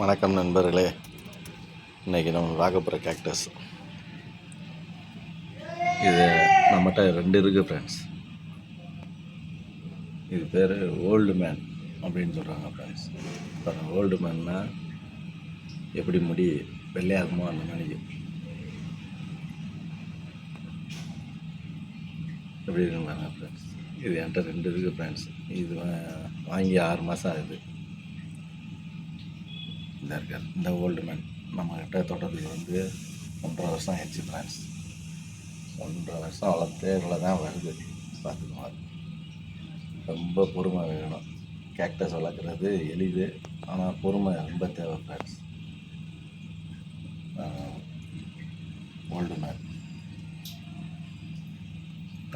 வணக்கம் நண்பர்களே. இன்றைக்கி நம்ம பார்க்க போகிற கேக்டஸ் இது நம்மகிட்ட ரெண்டு இருக்குது ஃப்ரெண்ட்ஸ் இது பேர் ஓல்டு மேன் அப்படின்னு சொல்கிறாங்க ஃப்ரெண்ட்ஸ் இப்போ ஓல்டு மேன்னா எப்படி முடி வெள்ளையாகுமோ அந்த மாதிரி. எப்படி இருக்குங்க ஃப்ரெண்ட்ஸ் இது என்கிட்ட ரெண்டு இருக்குது ஃப்ரெண்ட்ஸ் இது வாங்கி ஆறு மாதம் ஆகுது. இந்த இருக்கார் இந்த ஓல்டு மேன் நம்மக்கிட்ட தொடர்பில் வந்து ஒன்றரை வருஷம் ஆயிடுச்சு ஃப்ரெண்ட்ஸ் ஒன்றரை வருஷம் வளர்த்து இவ்வளோ தான் வருது பார்த்துக்கோங்க. ரொம்ப பொறுமை வேணும். கேக்டஸ் வளர்க்குறது எளிது ஆனால் பொறுமை ரொம்ப தேவை ஃப்ரெண்ட்ஸ் ஓல்டு மேன்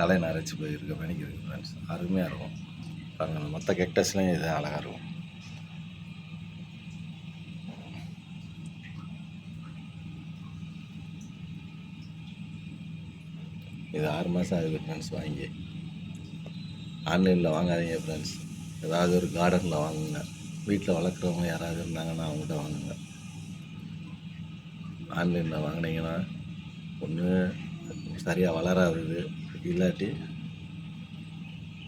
தலை நரைச்சி போயிருக்க மணிக்கு இருக்குது ஃப்ரெண்ட்ஸ் அருமையாக இருக்கும். பாருங்கள் மற்ற கேக்டஸ்லேயும் இது அழகாக இருக்கும். இது ஆறு மாதம் ஆகுது ஃப்ரெண்ட்ஸ் வாங்கி. ஆன்லைனில் வாங்காதீங்க ஃப்ரெண்ட்ஸ் ஏதாவது ஒரு கார்டனில் வாங்குங்க. வீட்டில் வளர்க்குறவங்க யாராவது இருந்தாங்கன்னா அவங்ககிட்ட வாங்குங்க. ஆன்லைனில் வாங்கினீங்கன்னா ஒன்று சரியாக வளராது. இல்லாட்டி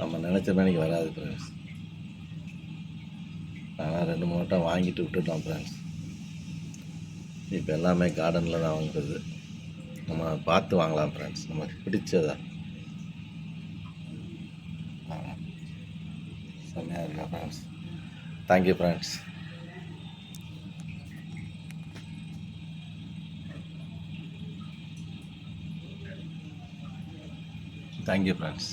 நம்ம நினச்ச மணிக்கு வராது ஃப்ரெண்ட்ஸ் ஆனால் ரெண்டு மூணு வட்டம் வாங்கிட்டு விட்டுட்டோம் ஃப்ரெண்ட்ஸ் இப்போ எல்லாமே கார்டனில் தான் வாங்குறது. நம்ம பார்த்து வாங்கலாம் ஃப்ரெண்ட்ஸ் நமக்கு பிடிச்சதா? செம்மையாக இருக்கா friends thank you friends thank you friends